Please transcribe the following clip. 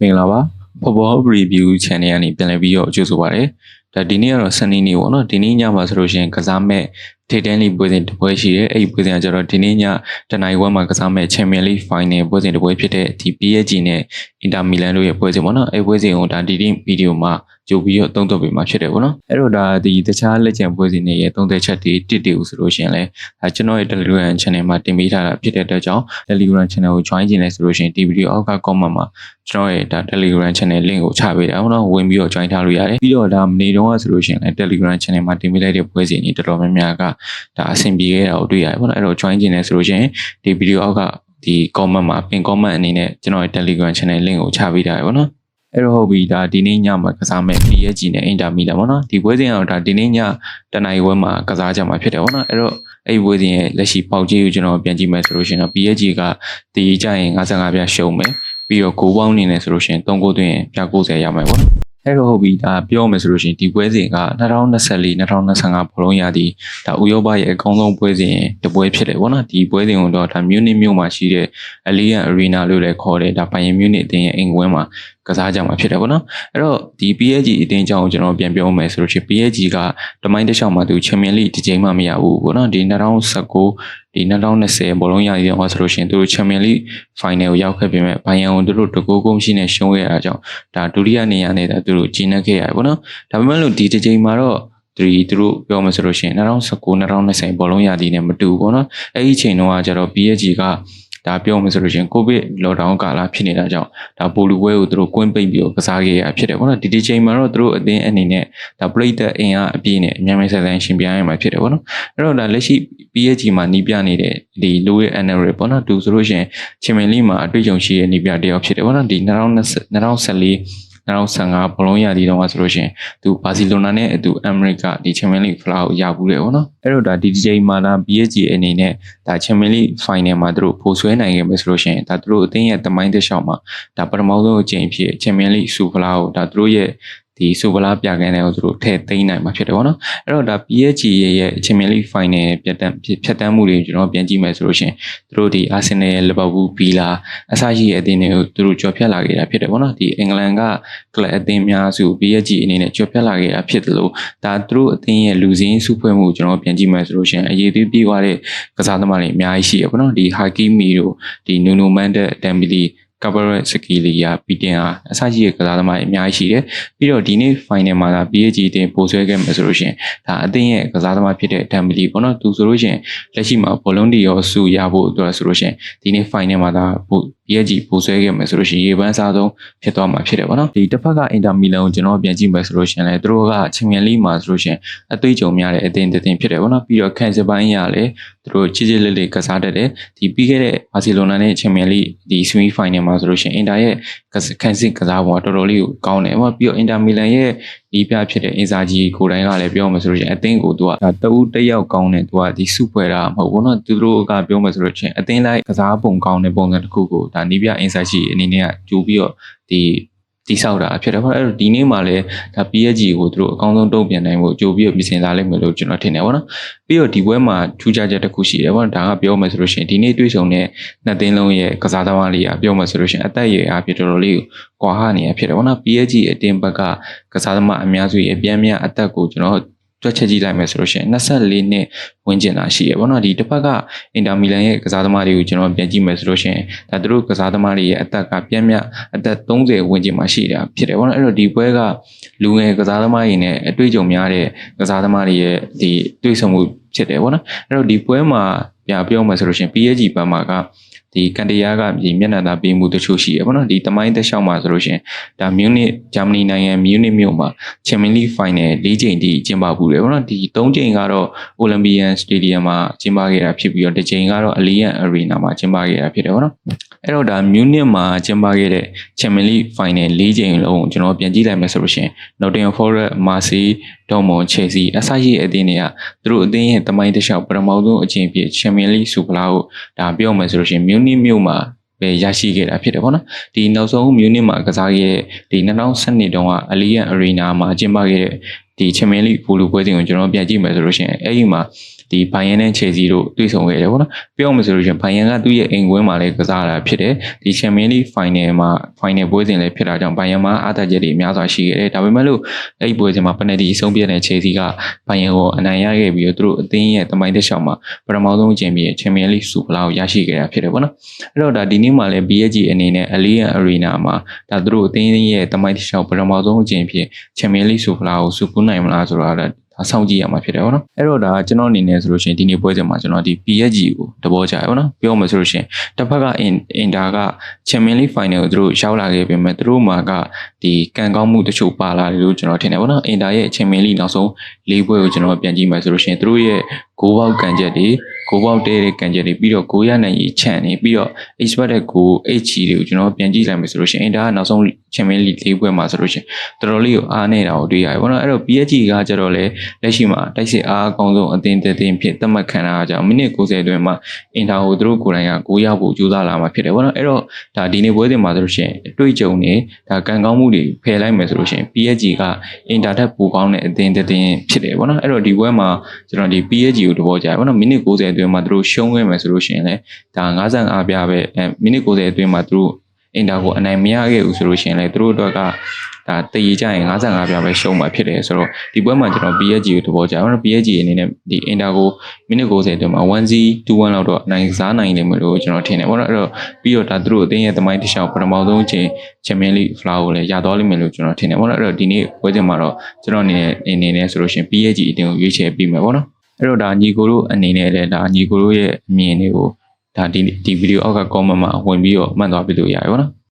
မင်္ဂလာပါ Football Review Channel ကနေပြန်လည်ပြီးတော့ကြိုဆိုပါရစေ။ ဒါဒီနေ့ကတော့စနေနေ့ပေါ့နော်ဒီနေ့ညမှာဆိုလို့ရှိရင်ကစားမဲ့ထိတန်းလီပွဲစဉ်တစ်ပွဲရှိတယ်အဲ့ဒီပွဲစဉ်ကကျတော့ဒီနေ့ညတနင်္ဂနွေမှာကစားမဲ့ Champions League Final ပွဲစဉ်တစ်ပွဲဖြစ်တဲ့ဒီ PSG နဲ့ Inter Milan တို့ရဲ့ပွဲစဉ်ပေါ့နော်အဲ့ပွဲစဉ်ကိုဒါဒီနေ့ဗီဒီယိုမှာကြိုပြီးတော့သုံးသပ်ပေးမှာဖြစ်တယ်ပေါ့နော်အဲ့တော့ဒါဒီတခြားလက်ကျန်ပွဲစဉ်တွေရဲ့သုံးသပ်ချက်တွေတစ်တူဆိုလို့ရှိရင်လည်းဒါကျွန်တော်ရဲ့ Telegram Channel မှာတင်ပေးထားတာဖြစ်တဲ့အတွက်ကြောင့် Telegram Channel ကို join ချင်တယ်ဆိုလို့ရှိရင်ဒီဗီဒီယိုအောက်က comment မှာကျွန်တော်ရဲ့ဒါ Telegram Channel link ကိုချပေးတာပေါ့နော်ဝင်ပြီးတော့ join ထားလို့ရတယ်ပြီးတော့ဒါမနေတော့ဆိုလို့ရှိရင်လည်း Telegram Channel မှာတင်ပေးလိုက်တဲ့ပွဲစဉ်တွေတော်တော်များများကဒါအဆင်ပြေခဲ့တာကိုတွေ့ရတယ်ပေါ့နော်အဲ့တော့ join ချင်တယ်ဆိုလို့ရှိရင်ဒီဗီဒီယိုအောက်ကဒီ comment မှာပင် comment အနေနဲ့ကျွန်တော်ရဲ့ Telegram Channel link ကိုချပေးတာရပေါ့နော်အဲ့တော့ဟုတ်ပြီဒါဒီနေ့ညမှာကစားမဲ့ PSG နဲ့ Inter Milan ပေါ့နော်ဒီပွဲစဉ်ကတော့ဒါဒီနေ့ညတနင်္ဂနွေပွဲမှာကစားကြမှာဖြစ်တယ်ပေါ့နော်အဲ့တော့အဲ့ဒီပွဲစဉ်ရဲ့လက်ရှိပေါက်ကြီးကိုကျွန်တော်ပြန်ကြည့်မယ်ဆိုလို့ရှိရင်တော့ PSG ကဒီကြရင်55ပြရှုံးမယ်ပြီးတော့ဂိုးပေါင်းနေနေဆိုလို့ရှိရင်3ဂိုးသွင်းရင်ပြ90ရမယ်ပေါ့နော် အဲ့တော့ဟုတ်ပြီဒါပြောမယ်ဆိုလို့ရှိရင်ဒီပွဲစဉ်က2024 2025ဘောလုံးရာသီဒါဥရောပရဲ့အကောင်းဆုံးပွဲစဉ်တစ်ပွဲဖြစ်တယ်ပေါ့နော်ဒီပွဲစဉ်ကိုတော့ဒါမြူနစ်မြို့မှာရှိတဲ့ Allianz Arena လို့လည်းခေါ်တယ်ဒါဘိုင်ယန်မြူနစ်အသင်းရဲ့အိမ်ကွင်းမှာ ကစားကြမှာဖြစ်တယ်ပေါ့နော်အဲ့တော့ဒီ PSG အသင်းကြောင့်ကျွန်တော်ပြန်ပြောမယ်ဆိုလို့ရှိရင် PSG ကတမိုင်းတစ်လျှောက်မှာသူချန်ပီယံလိတစ်ချိန်မှမရဘူးပေါ့နော်ဒီ2019ဒီ2020ဘောလုံးရာသီတော့ဆိုလို့ရှိရင်သူတို့ချန်ပီယံလိဖိုင်နယ်ကိုရောက်ခဲ့ပြင်မဲ့ဘိုင်ယန်ကိုသူတို့တကူကုန်းရှိနေရှုံးခဲ့တာကြောင့်ဒါဒုတိယနေရာနဲ့သူတို့ဂျင်းနှက်ခဲ့ရတယ်ပေါ့နော်ဒါပေမဲ့လို့ဒီတစ်ချိန်မှာတော့ဒီသူတို့ပြောမှဆိုလို့ရှိရင်2019 2020ဘောလုံးရာသီနဲ့မတူဘူးပေါ့နော်အဲ့ဒီချိန်တုန်းကကျတော့ PSG က ဒါပြောမှဆိုလို့ရှိရင်ကိုဗစ်လော့ဒေါင်းကာလဖြစ်နေတာကြောင့်ဒါပိုလူပွဲကိုသူတို့ကွင်းပိတ်ပြီးတော့ကစားခဲ့ရဖြစ်တယ်ပေါ့နော်ဒီဒီချိန်မှာတော့သူတို့အသင်းအနေနဲ့ဒါပရိသတ်အင်အားအပြည့်နဲ့အများကြီးဆက်ဆံရှင်ပြိုင်ရမှာဖြစ်တယ်ပေါ့နော်အဲ့တော့ဒါလက်ရှိ PSG မှာနီးပြနေတဲ့ဒီ Louis Enrique ပေါ့နော်သူဆိုလို့ရှိရင်ချင်မင်လီမှာအတွေ့အကြုံရှိတဲ့နီးပြတယောက်ဖြစ်တယ်ပေါ့နော်ဒီ2020 2014 2015ဘောလုံးရာသီတုန်းကဆိုလို့ရှိရင်သူဘာစီလိုနာနဲ့အတူအမေရိကဒီချန်ပီယံလိဖလားကိုရဘူးတယ်ဗောနော်အဲ့တော့ဒါဒီဒီချိန်မှာဒါ PSG အနေနဲ့ဒါချန်ပီယံလိဖိုင်နယ်မှာသူတို့ပိုဆွဲနိုင်ခဲ့မယ်ဆိုလို့ရှိရင်ဒါသူတို့အသင်းရဲ့တမိုင်းတစ်လျှောက်မှာဒါပထမဆုံးအကြိမ်ဖြစ်ချန်ပီယံလိစူဖလားကိုဒါသူတို့ရဲ့ ဒီဆိုဗလာပြကန်းတဲ့ကိုသူတို့ထည့်သိမ်းနိုင်မှာဖြစ်တယ်ပေါ့နော်အဲ့တော့ဒါ PSG ရဲ့အချင်မီလိ final ပြတ်တန်းဖြတ်တန်းမှုတွေကျွန်တော်ပြန်ကြည့်မယ်ဆိုလို့ရှင်သူတို့ဒီ Arsenal ရဲ့ Liverpool ဘီလာအစရှိရဲ့အသင်းတွေကိုသူတို့ကြော်ဖြတ်လာခဲ့တာဖြစ်တယ်ပေါ့နော်ဒီအင်္ဂလန်ကကလပ်အသင်းများစု PSG အနေနဲ့ကြော်ဖြတ်လာခဲ့တာဖြစ်တယ်လို့ဒါသူတို့အသင်းရဲ့လူစင်းစုဖွဲ့မှုကျွန်တော်ပြန်ကြည့်မယ်ဆိုလို့ရှင်အရေးသေးပြေးသွားတဲ့ကစားသမားတွေအများကြီးရှိရပေါ့နော်ဒီ Hakimi တို့ဒီ Nuno Mendes Dembele ကဘရက်စကီလီယာပီတင်အားအစရှိတဲ့ကစားသမားတွေအများကြီးရှိတယ်ပြီးတော့ဒီနေ့ final မှာက PSG တင်ပို့ဆွဲခဲ့မယ်ဆိုလို့ရှိရင်ဒါအသင်းရဲ့ကစားသမားဖြစ်တဲ့ဒမ်ဘလီပေါ့နော်သူဆိုလို့ရှိရင်လက်ရှိမှာဘောလုံးဒီရောစုရဖို့အတွက်ဆိုလို့ရှိရင်ဒီနေ့ final မှာဒါ PSG ပို့ဆွဲခဲ့မယ်ဆိုလို့ရှိရင်ရေပန်းစားဆုံးဖြစ်သွားမှာဖြစ်တယ်ပေါ့နော်ဒီတစ်ဖက်က Inter Milan ကိုကျွန်တော်ပြန်ကြည့်မယ်ဆိုလို့ရှိရင်လည်းသူတို့ကချန်ပီယံလိမှာဆိုလို့ရှိရင်အသွေးကြုံများတဲ့အသင်းတစ်သင်းဖြစ်တယ်ပေါ့နော်ပြီးတော့ခံစပိုင်းရလည်းသူတို့ချစ်ချစ်လေးလေးကစားတတ်တယ်ဒီပြီးခဲ့တဲ့ဘာစီလိုနာနဲ့ချန်ပီယံလိဒီ semi final မှာဆိုလို့ရှိရင် Inter ရဲ့ခံစစ်ကစားပုံကတော်တော်လေးကိုကောင်းတယ်ပေါ့ပြီးတော့ Inter Milan ရဲ့ ဒီပြဖြစ်တဲ့အင်စာကြီးကိုတိုင်းကလည်းပြောမှဆိုလို့ရှိရင်အသင်းကိုသူကတအူးတယောက်ကောင်းတယ်သူကဒီစုဖွဲ့တာမဟုတ်ဘူးเนาะသူတို့ကပြောမှဆိုလို့ရှိရင်အသင်းလိုက်ကစားပုံကောင်းတဲ့ပုံစံတစ်ခုကိုဒါနီးပြအင်စာကြီးအနေနဲ့ကကြိုးပြီးတော့ဒီ တိဆောက်တာဖြစ်တယ်ပေါ့အဲ့တော့ဒီနေ့မှလည်းဒါ PSG ကိုသူတို့အကောင်းဆုံးတုံ့ပြန်နိုင်ဖို့ကြိုးပြီးတော့ပြင်ဆင်လာလိမ့်မယ်လို့ကျွန်တော်ထင်တယ်ပေါ့နော်ပြီးတော့ဒီပွဲမှာထူးခြားချက်တစ်ခုရှိတယ်ပေါ့ဒါကပြောမယ်ဆိုလို့ရှိရင်ဒီနေ့တွေ့ဆုံတဲ့နှစ်သင်းလုံးရဲ့ကစားသမားလေးကပြောမယ်ဆိုလို့ရှိရင်အသက်အရွယ်အားဖြင့်တော်တော်လေးကိုကွာဟနေရဖြစ်တယ်ပေါ့နော် PSG အတင်းဘက်ကကစားသမားအများစုရဲ့အပြင်းများအသက်ကိုကျွန်တော် တွက်ချက်ကြည့်လိုက်မယ်ဆိုလို့ရှိရင်24နှစ်ဝန်းကျင်သာရှိရပေါ့နော်ဒီတစ်ဖက်ကအင်တာမီလန်ရဲ့ကစားသမားတွေကိုကျွန်တော်ပြန်ကြည့်မယ်ဆိုလို့ရှိရင်ဒါသူတို့ကစားသမားတွေရဲ့အသက်ကပြင်းပြအသက်30ဝန်းကျင်မှာရှိတာဖြစ်တယ်ပေါ့နော်အဲ့တော့ဒီပွဲကလူငယ်ကစားသမားတွေနဲ့အတွေ့အကြုံများတဲ့ကစားသမားတွေရဲ့ဒီတွေ့ဆုံမှုဖြစ်တယ်ပေါ့နော်အဲ့တော့ဒီပွဲမှာပြပြောမယ်ဆိုလို့ရှိရင် PSG ဘက်မှာက ဒီကန်တရာကဒီမျက်နှာသာပေးမှုတချို့ရှိရပေါ့နော်ဒီတမိုင်းသက်လျှောက်မှာဆိုလို့ရှိရင်ဒါမြူနစ်ဂျာမနီနိုင်ငံမြူနစ်မြို့မှာချန်ပီယံလိဖိုင်နယ်၄ချိန်ထိကျင်းပဘူးတယ်ပေါ့နော်ဒီ၃ချိန်ကတော့အိုလံပီယန်စတေဒီယမ်မှာကျင်းပခဲ့တာဖြစ်ပြီးတော့တစ်ချိန်ကတော့အလီယန်အရီနာမှာကျင်းပခဲ့တာဖြစ်တယ်ပေါ့နော်အဲ့တော့ဒါမြူနစ်မှာကျင်းပခဲ့တဲ့ချန်ပီယံလိဖိုင်နယ်၄ချိန်လုံးကျွန်တော်ပြန်ကြည့်လိုက်မယ်ဆိုလို့ရှိရင် Nottingham Forest, Marseille ဒေါ်မွန်ချယ်ဆီအစရှိအသင်းတွေကသူတို့အသင်းရဲ့တမိုင်းတစ်လျှောက်ပထမဆုံးအချိန်ပြချန်ပီယံလိစူပလာကိုဒါပြောမယ်ဆိုလို့ရှိရင်မြူနစ်မြို့မှာပဲရရှိခဲ့တာဖြစ်တယ်ပေါ့နော်ဒီနောက်ဆုံးမြူနစ်မှာကစားခဲ့တဲ့ဒီ2012တုန်းကအလီယန်အရီနာမှာကျင်းပခဲ့တဲ့ဒီချန်ပီယံလိဘူလူပွဲစဉ်ကိုကျွန်တော်ပြန်ကြည့်မယ်ဆိုလို့ရှိရင်အဲ့ဒီမှာ ဒီဘိုင်ယန်နဲ့ချယ်ဆီတို့တွေ့ဆုံခဲ့တယ်ပေါ့နော်ပြောမှဆိုလို့ရှိရင်ဘိုင်ယန်ကသူ့ရဲ့အိမ်ကွင်းမှာလည်းကစားတာဖြစ်တယ်ဒီချန်ပီယံလိဖိုင်နယ်မှာဖိုင်နယ်ပွဲစဉ်လည်းဖြစ်တာကြောင့်ဘိုင်ယန်မှာအားတက်ချက်တွေအများစွာရှိခဲ့တယ်ဒါပေမဲ့လို့အဲ့ဒီပွဲစဉ်မှာပနယ်တီအဆုံးပြတဲ့ချယ်ဆီကဘိုင်ယန်ကိုအနိုင်ရခဲ့ပြီးတော့သူတို့အသင်းရဲ့တမိုင်းတစ်လျှောက်မှာပထမဆုံးချန်ပီယံချန်ပီယံလိစူဖလာကိုရရှိခဲ့တာဖြစ်တယ်ပေါ့နော်အဲ့တော့ဒါဒီနေ့မှာလည်း PSG အနေနဲ့ Allianz Arena မှာဒါသူတို့အသင်းရဲ့တမိုင်းတစ်လျှောက်ပထမဆုံးအကြိမ်ဖြစ်ချန်ပီယံလိစူဖလာကိုစူပူးနိုင်မလားဆိုတာလည်းဒါ စောင့်ကြည့်ရမှာဖြစ်တယ်ပေါ့နော်အဲ့တော့ဒါကျွန်တော်အနေနဲ့ဆိုလို့ရှိရင်ဒီနေ့ပွဲစဉ်မှာကျွန်တော်ဒီ PSG ကိုတဘောကြရပေါ့နော်ပြောမှဆိုလို့ရှိရင်တစ်ဖက်ကအင်အင်တာကချန်ပီယံလိဖိုင်နယ်ကိုသူတို့ရောက်လာခဲ့ပေမဲ့သူတို့မှာကဒီကံကောင်းမှုတချို့ပါလာတယ်လို့ကျွန်တော်ထင်တယ်ပေါ့နော်အင်တာရဲ့ချန်ပီယံလိနောက်ဆုံး၄ပွဲကိုကျွန်တော်ပြန်ကြည့်မယ်ဆိုလို့ရှိရင်သူတို့ရဲ့ဂိုးပေါက်ကန်ချက်တွေ ဂိုးပေါက်တဲတဲ့ကန်ချက်တွေပြီးတော့ဂိုးရနိုင်ရေးချန်နေပြီးတော့ expert တဲ့ဂိုး H တွေကိုကျွန်တော်ပြန်ကြည့်လိုက်မယ်ဆိုလို့ရှိရင်အင်တာကနောက်ဆုံးချန်ပီယံလိ၄ပွဲမှာဆိုလို့ရှိရင်တော်တော်လေးကိုအားနေတာကိုတွေ့ရတယ်ပေါ့နော်အဲ့တော့ PSG ကကြတော့လေလက်ရှိမှာတိုက်စစ်အားအကောင်းဆုံးအသင်းတစ်သင်းဖြစ်သတ်မှတ်ခံရတာကြောင့်မိနစ်90အတွင်းမှာအင်တာကိုသူတို့ကိုယ်တိုင်ကဂိုးရဖို့ကြိုးစားလာမှာဖြစ်တယ်ပေါ့နော်အဲ့တော့ဒါဒီနေ့ပွဲစဉ်မှာဆိုလို့ရှိရင်အတွေ့အကြုံတွေဒါကံကောင်းမှုတွေဖယ်လိုက်မယ်ဆိုလို့ရှိရင် PSG ကအင်တာထက်ပိုကောင်းတဲ့အသင်းတစ်သင်းဖြစ်တယ်ပေါ့နော်အဲ့တော့ဒီပွဲမှာကျွန်တော်ဒီ PSG ကိုတဘောကြတယ်ပေါ့နော်မိနစ်90အတွင်းမှာသူတို့ရှုံးခဲ့မယ်ဆိုလို့ရှိရင်လည်းဒါ55ပြပဲအဲမိနစ်90အတွင်းမှာသူတို့အင်တာကိုအနိုင်မရခဲ့ဘူးဆိုလို့ရှိရင်လည်းသူတို့အတွက်ကဒါတည်ကြရင်55ပြပဲရှုံးမှာဖြစ်တယ်ဆိုတော့ဒီပွဲမှာကျွန်တော် PSG ကိုတဘောကြတယ် PSG အနေနဲ့ဒီအင်တာကိုမိနစ်90အတွင်းမှာ1-0 2-1လောက်တော့အနိုင်စားနိုင်လိမ့်မယ်လို့ကျွန်တော်ထင်တယ်ပေါ့နော်အဲ့တော့ပြီးတော့ဒါသူတို့အသင်းရဲ့သမိုင်းတစ်လျှောက်ပထမဆုံးအချိန်ချန်ပီယံလိဖလာကိုလည်းရသွားလိမ့်မယ်လို့ကျွန်တော်ထင်တယ်ပေါ့နော်အဲ့တော့ဒီနေ့ပွဲစဉ်မှာတော့ကျွန်တော်အနေနဲ့အနေနဲ့ဆိုလို့ရှိရင် PSG အတင်းကိုရွေးချယ်ပြီးမယ်ပေါ့နော် အဲ့တော့ဒါညီကိုတို့အနေနဲ့လည်းဒါညီကိုတို့ရဲ့အမြင်တွေကိုဒါဒီဒီဗီဒီယိုအောက်က comment မှာဝင်ပြီးတော့မှတ်သွားပြလို့ရတယ်ပေါ့နော်